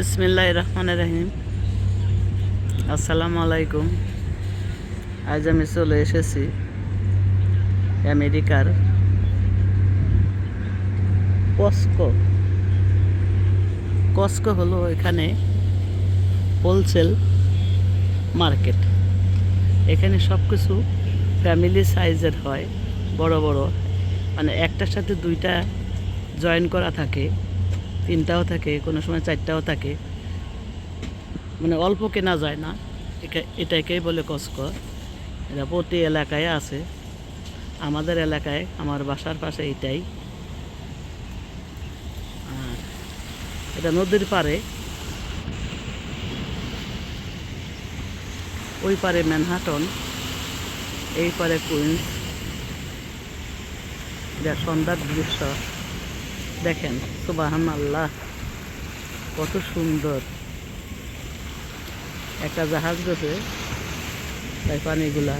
বিসমিল্লাহ রহমান রহিম। আসসালামু আলাইকুম আজ আমি চলে এসেছি আমেরিকার কস্কো। কস্কো হলো এখানে হোলসেল মার্কেট। এখানে সব কিছু ফ্যামিলি সাইজের হয়, বড় বড়। মানে একটার সাথে দুইটা জয়েন করা থাকে। তিনটাও থাকে, কোনো সময় চারটাও থাকে। মানে অল্প কেনা যায় না। এটাকেই বলে কস্ক। এটা প্রতি এলাকায় আছে। আমাদের এলাকায়, আমার বাসার পাশে এটাই আর এটা নদীর পারে ওই পারে ম্যানহাটন, এই পারে কুইন্স। এটা সন্ধ্যার দৃশ্য। দেখেন সুবাহান আল্লাহ কত সুন্দর। একটা জাহাজ গেছে, তাই পানিগুলা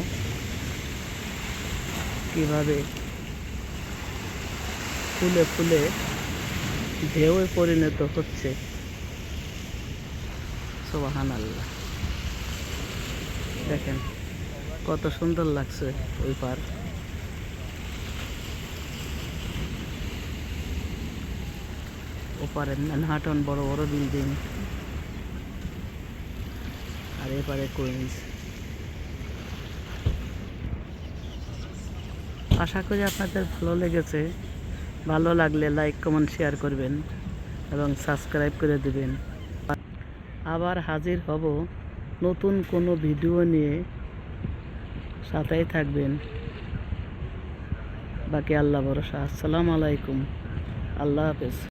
কীভাবে ফুলে ফুলে ঢেউয়ে পরিণত হচ্ছে। সুবাহান আল্লাহ দেখেন, কত সুন্দর লাগছে ওই পার ওপারে ম্যানহাটন বড় বড় বিল্ডিং আর এপারে কুইন্স আশা করি আপনাদের ভালো লেগেছে। ভালো লাগলে লাইক কমেন্ট শেয়ার করবেন এবং সাবস্ক্রাইব করে দিবেন। আবার হাজির হব নতুন কোনো ভিডিও নিয়ে। সাথেই থাকবেন। বাকি আল্লাহ ভরসা। আসসালামু আলাইকুম। আল্লাহ হাফেজ।